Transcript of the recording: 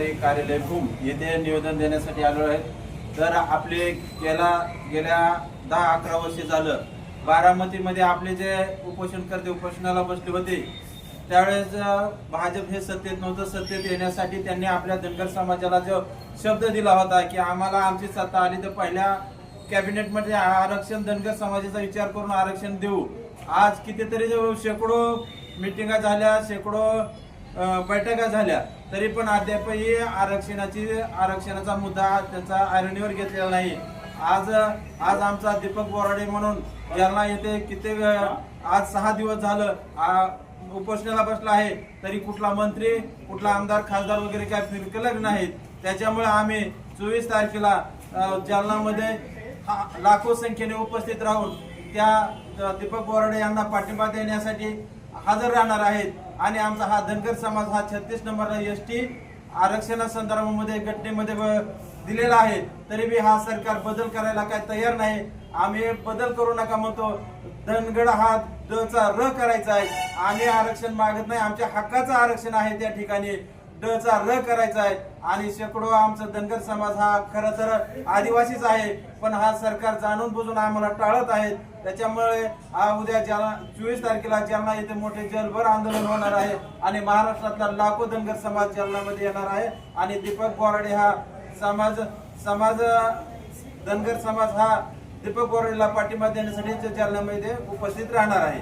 लेभूम येथे निवेदन देण्यासाठी आलो आहे. तर आपले गेला गेल्या दहा अकरा वर्षे झालं. बारामतीमध्ये आपले जे उपोषणकर्ते उपोषणाला बसले होते त्यावेळेस भाजप हे सत्तेत नव्हतं. सत्तेत येण्यासाठी त्यांनी आपल्या धनगर समाजाला जो शब्द दिला होता की आम्हाला आमची सत्ता आली तर पहिल्या कॅबिनेटमध्ये आरक्षण धनगर समाजाचा विचार करून आरक्षण देऊ. आज कितीतरी जो शेकडो मिटिंगा झाल्या शेकडो बैठका झाल्या. तरी पण अद्यापही आरक्षणाची आरक्षणाचा मुद्दा त्याचा आयरणीवर घेतलेला नाही. आज आज आमचा दीपक बोराडे म्हणून जालना येथे कित्येक आज सहा दिवस झालं उपोषणाला बसला आहे. तरी कुठला मंत्री कुठला आमदार खासदार वगैरे काय फिरकलक नाहीत. त्याच्यामुळे आम्ही चोवीस तारखेला जालनामध्ये लाखो संख्येने उपस्थित राहून त्या दीपक बोराडे यांना पाठिंबा देण्यासाठी हजर राहणार आहेत. आणि आमचा हा धनगर समाज हा छत्तीस नंबर एस टी आरक्षणा संदर्भामध्ये घटनेमध्ये दिलेला आहे. तरी बी हा सरकार बदल करायला काय तयार नाही. आम्ही बदल करू नका म्हणतो. धनगड हा ड चा र करायचा आहे. आम्ही आरक्षण मागत नाही. आमच्या हक्काचं आरक्षण आहे त्या ठिकाणी. ड चा र करायचा आहे. आणि शेकडो आमचा धनगर समाज हा खरं तर आदिवासीच आहे. पण हा सरकार जाणून बुजून आम्हाला टाळत आहेत त्याच्यामुळे उद्या जालना चोवीस तारखेला जालना येथे मोठे जलभर आंदोलन होणार आहे आणि महाराष्ट्रातला लाखो धनगर समाज जालनामध्ये येणार आहे. आणि दीपक बोराडे हा समाज समाज धनगर समाज हा दीपक बोराडेला पाठिंबा देण्यासाठी जालन्यामध्ये उपस्थित राहणार आहे.